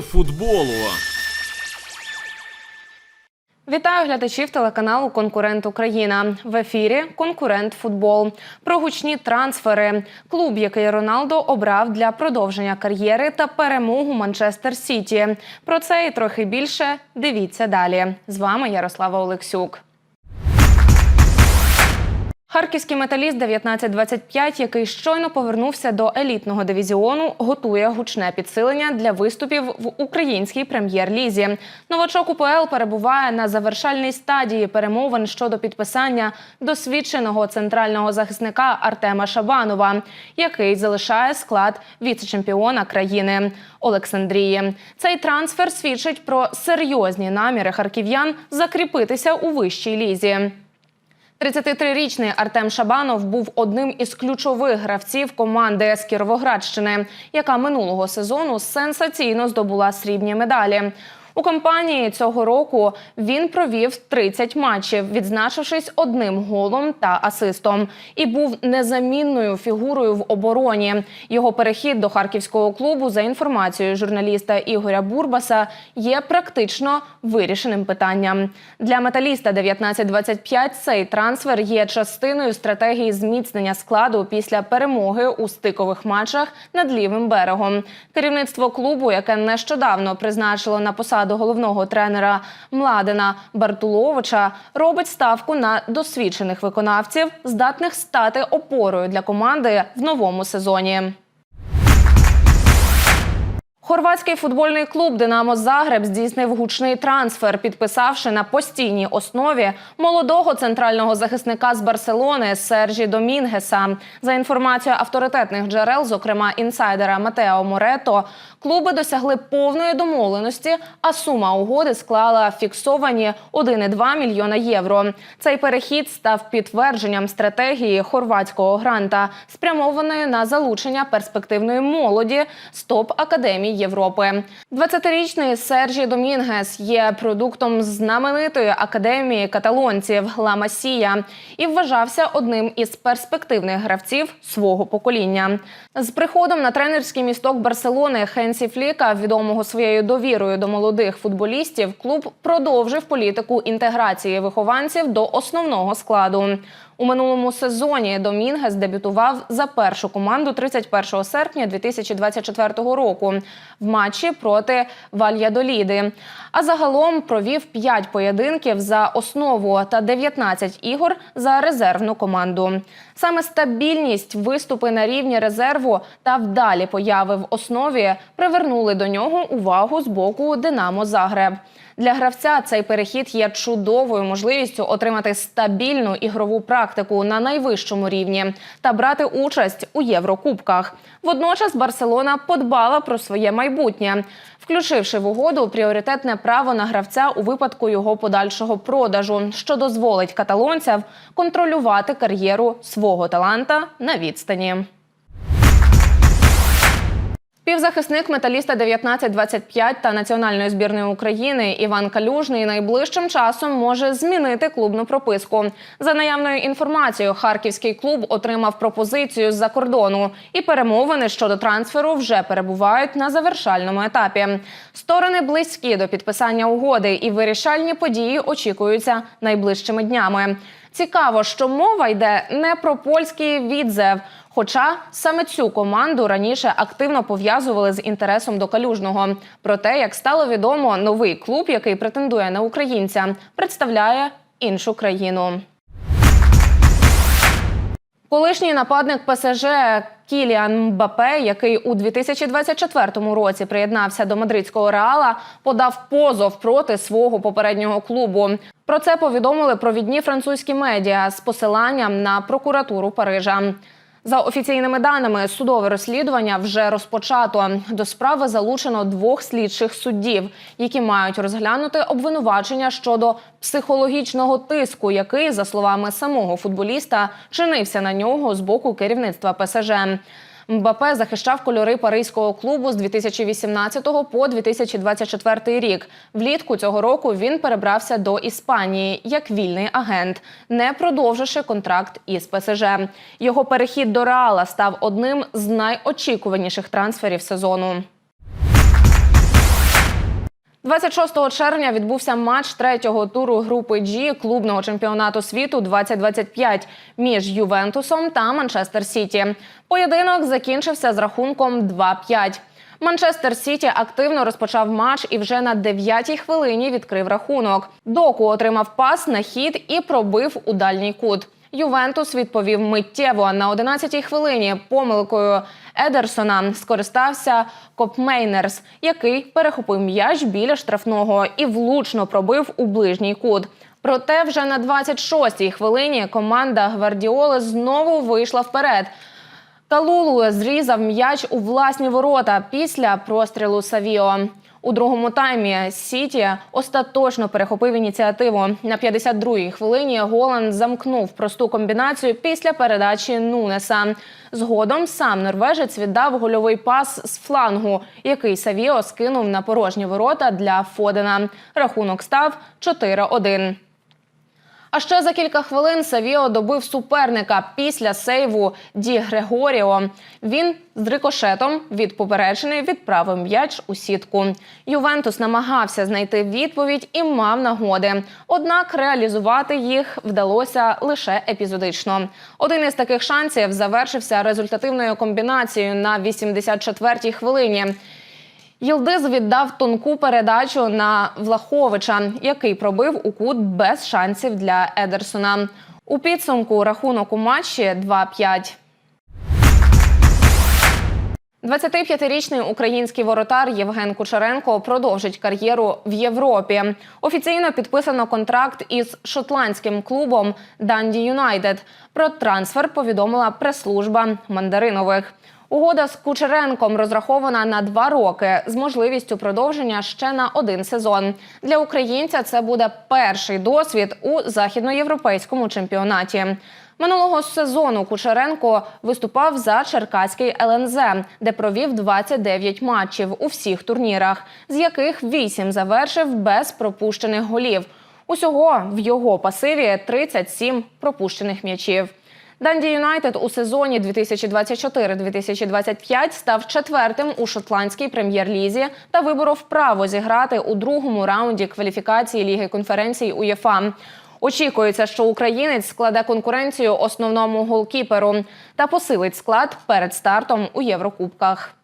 Футболу. Вітаю глядачів телеканалу Конкурент Україна. В ефірі Конкурент Футбол. Про гучні трансфери. Клуб, який Роналдо обрав для продовження кар'єри та перемогу Манчестер Сіті. Про це і трохи більше. Дивіться далі. З вами Ярослава Олексюк. Харківський металіст 1925, який щойно повернувся до елітного дивізіону, готує гучне підсилення для виступів в українській прем'єр-лізі. Новачок УПЛ перебуває на завершальній стадії перемовин щодо підписання досвідченого центрального захисника Артема Шабанова, який залишає склад віце-чемпіона країни Олександрії. Цей трансфер свідчить про серйозні наміри харків'ян закріпитися у вищій лізі. 33-річний Артем Шабанов був одним із ключових гравців команди з Кіровоградщини, яка минулого сезону сенсаційно здобула срібні медалі. У компанії цього року він провів 30 матчів, відзначившись одним голом та асистом, і був незамінною фігурою в обороні. Його перехід до харківського клубу, за інформацією журналіста Ігоря Бурбаса, є практично вирішеним питанням. Для металіста 1925 цей трансфер є частиною стратегії зміцнення складу після перемоги у стикових матчах над лівим берегом. Керівництво клубу, яке нещодавно призначило на посаду головного тренера Младена Бартуловича, робить ставку на досвідчених виконавців, здатних стати опорою для команди в новому сезоні. Хорватський футбольний клуб Динамо Загреб здійснив гучний трансфер, підписавши на постійній основі молодого центрального захисника з Барселони Сержі Домінгеса. За інформацією авторитетних джерел, зокрема інсайдера Матео Морето, клуби досягли повної домовленості, а сума угоди склала фіксовані 1,2 мільйона євро. Цей перехід став підтвердженням стратегії хорватського гранта, спрямованої на залучення перспективної молоді з топ академій Європи. 20-річний Сержі Домінгес є продуктом знаменитої академії каталонців Ла Масія і вважався одним із перспективних гравців свого покоління. З приходом на тренерський місток Барселони Хенсі Фліка, відомого своєю довірою до молодих футболістів, клуб продовжив політику інтеграції вихованців до основного складу. У минулому сезоні Домінгес дебютував за першу команду 31 серпня 2024 року в матчі проти Вальядоліди. А загалом провів 5 поєдинків за основу та 19 ігор за резервну команду. Саме стабільність, виступи на рівні резерву та вдалі появи в основі привернули до нього увагу з боку Динамо Загреб. Для гравця цей перехід є чудовою можливістю отримати стабільну ігрову практику на найвищому рівні та брати участь у Єврокубках. Водночас Барселона подбала про своє майбутнє, включивши в угоду пріоритетне право на гравця у випадку його подальшого продажу, що дозволить каталонцям контролювати кар'єру свого таланта на відстані. Півзахисник металіста 1925 та національної збірної України Іван Калюжний найближчим часом може змінити клубну прописку. За наявною інформацією, харківський клуб отримав пропозицію з-за кордону, і перемовини щодо трансферу вже перебувають на завершальному етапі. Сторони близькі до підписання угоди, і вирішальні події очікуються найближчими днями. Цікаво, що мова йде не про польський відзев. Хоча саме цю команду раніше активно пов'язували з інтересом до калюжного. Проте, як стало відомо, новий клуб, який претендує на українця, представляє іншу країну. Колишній нападник ПСЖ Кіліан Мбапе, який у 2024 році приєднався до мадридського реала, подав позов проти свого попереднього клубу. Про це повідомили провідні французькі медіа з посиланням на прокуратуру Парижа. За офіційними даними, судове розслідування вже розпочато. До справи залучено двох слідчих суддів, які мають розглянути обвинувачення щодо психологічного тиску, який, за словами самого футболіста, чинився на нього з боку керівництва ПСЖ. Мбапе захищав кольори паризького клубу з 2018 по 2024 рік. Влітку цього року він перебрався до Іспанії як вільний агент, не продовживши контракт із ПСЖ. Його перехід до Реала став одним з найочікуваніших трансферів сезону. 26 червня відбувся матч третього туру групи G клубного чемпіонату світу 2025 між Ювентусом та Манчестер Сіті. Поєдинок закінчився з рахунком 2-5. Манчестер Сіті активно розпочав матч і вже на 9-й хвилині відкрив рахунок. Доку отримав пас на хід і пробив у дальній кут. Ювентус відповів миттєво на 11-й хвилині помилкою Едерсона скористався Копмейнерс, який перехопив м'яч біля штрафного і влучно пробив у ближній кут. Проте вже на 26-й хвилині команда Гвардіоли знову вийшла вперед. Калулу зрізав м'яч у власні ворота після прострілу Савіо. У другому таймі Сіті остаточно перехопив ініціативу. На 52-й хвилині Голанд замкнув просту комбінацію після передачі Нунеса. Згодом сам норвежець віддав гольовий пас з флангу, який Савіо скинув на порожні ворота для Фодена. Рахунок став 4-1. А ще за кілька хвилин Савіо добив суперника після сейву Ді Грегоріо. Він з рикошетом від попереджений відправив м'яч у сітку. Ювентус намагався знайти відповідь і мав нагоди. Однак реалізувати їх вдалося лише епізодично. Один із таких шансів завершився результативною комбінацією на 84-й хвилині. Йилдиз віддав тонку передачу на Влаховича, який пробив у кут без шансів для Едерсона. У підсумку рахунок у матчі 2-5. 25-річний український воротар Євген Кучеренко продовжить кар'єру в Європі. Офіційно підписано контракт із шотландським клубом Данді Юнайтед. Про трансфер повідомила прес-служба мандаринових. Угода з Кучеренком розрахована на два роки з можливістю продовження ще на один сезон. Для українця це буде перший досвід у західноєвропейському чемпіонаті. Минулого сезону Кучеренко виступав за Черкаський ЛНЗ, де провів 29 матчів у всіх турнірах, з яких 8 завершив без пропущених голів. Усього в його пасиві 37 пропущених м'ячів. Данді Юнайтед у сезоні 2024-2025 став четвертим у шотландській прем'єр-лізі та виборов право зіграти у другому раунді кваліфікації Ліги конференцій УЄФА. Очікується, що українець складе конкуренцію основному голкіперу та посилить склад перед стартом у Єврокубках.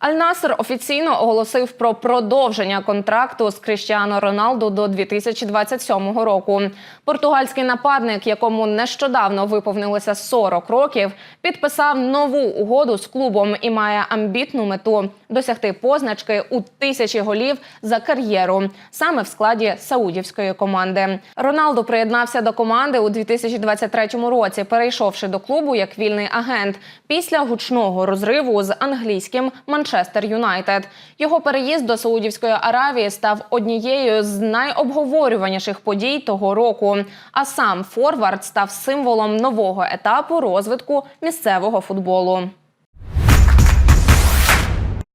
Аль-Наср офіційно оголосив про продовження контракту з Кріштіано Роналду до 2027 року. Португальський нападник, якому нещодавно виповнилося 40 років, підписав нову угоду з клубом і має амбітну мету досягти позначки у тисячі голів за кар'єру саме в складі саудівської команди. Роналду приєднався до команди у 2023 році, перейшовши до клубу як вільний агент після гучного розриву з англійським Манчестер Юнайтед. Його переїзд до Саудівської Аравії став однією з найобговорюваніших подій того року. А сам Форвард став символом нового етапу розвитку місцевого футболу.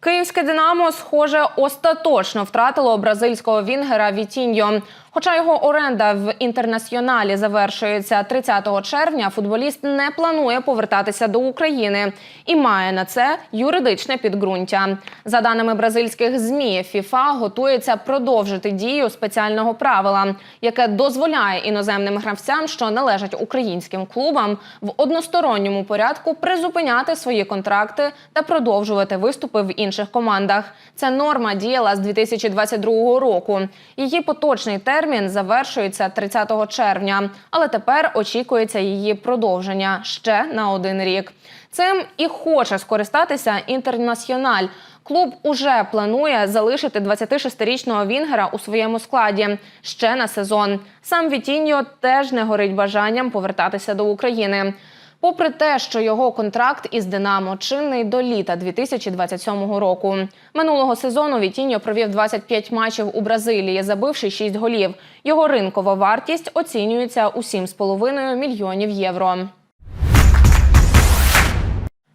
Київське Динамо, схоже, остаточно втратило бразильського вінгера Вітіньо. Хоча його оренда в інтернаціоналі завершується 30 червня, футболіст не планує повертатися до України і має на це юридичне підґрунтя. За даними бразильських змі, ФІФА готується продовжити дію спеціального правила, яке дозволяє іноземним гравцям, що належать українським клубам, в односторонньому порядку призупиняти свої контракти та продовжувати виступи в інших командах. Ця норма діяла з 2022 року. Її поточний термін завершується 30 червня, але тепер очікується її продовження ще на один рік. Цим і хоче скористатися інтернаціональ. Клуб уже планує залишити 26-річного Вінгера у своєму складі ще на сезон. Сам Вітіньо теж не горить бажанням повертатися до України. Попри те, що його контракт із Динамо чинний до літа 2027 року. Минулого сезону Вітіньо провів 25 матчів у Бразилії, забивши 6 голів. Його ринкова вартість оцінюється у 7,5 мільйонів євро.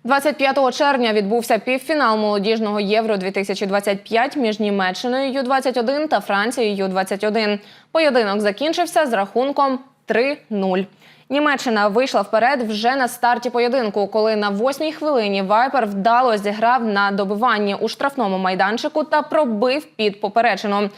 25 червня відбувся півфінал молодіжного Євро 2025 між Німеччиною Ю-21 та Францією Ю-21. Поєдинок закінчився з рахунком 3-0. Німеччина вийшла вперед вже на старті поєдинку, коли на восьмій хвилині Вайпер вдало зіграв на добиванні у штрафному майданчику та пробив під поперечину.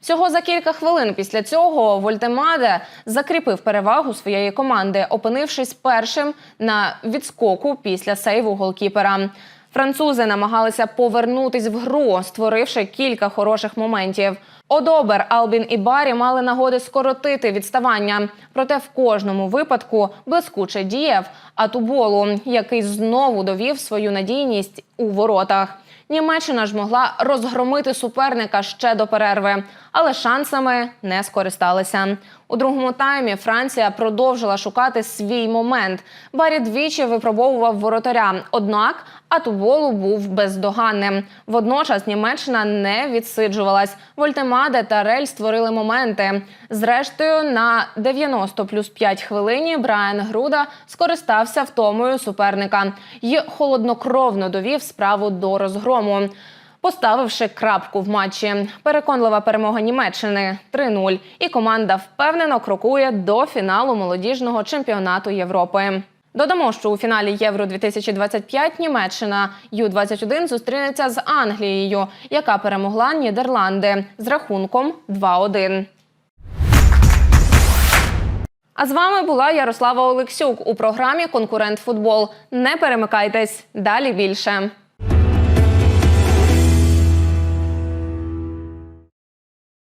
Всього за кілька хвилин після цього Вольтемаде закріпив перевагу своєї команди, опинившись першим на відскоку після сейву голкіпера. Французи намагалися повернутись в гру, створивши кілька хороших моментів. Одобер, Албін і Барі мали нагоди скоротити відставання. Проте в кожному випадку блискуче діяв Атуболу, який знову довів свою надійність у воротах. Німеччина ж могла розгромити суперника ще до перерви, але шансами не скористалися. У другому таймі Франція продовжила шукати свій момент. Барі двічі випробовував воротаря. Однак Атуболу був бездоганним. Водночас Німеччина не відсиджувалась. Вольтемаде та Рель створили моменти. Зрештою, на 90 плюс 5 хвилині Брайан Груда скористався втомою суперника і холоднокровно довів справу до розгрому. Поставивши крапку в матчі, переконлива перемога Німеччини 3-0, і команда впевнено крокує до фіналу молодіжного чемпіонату Європи. Додамо, що у фіналі Євро 2025 Німеччина Ю-21 зустрінеться з Англією, яка перемогла Нідерланди з рахунком 2-1. А з вами була Ярослава Олексюк у програмі Конкурент Футбол. Не перемикайтесь далі більше.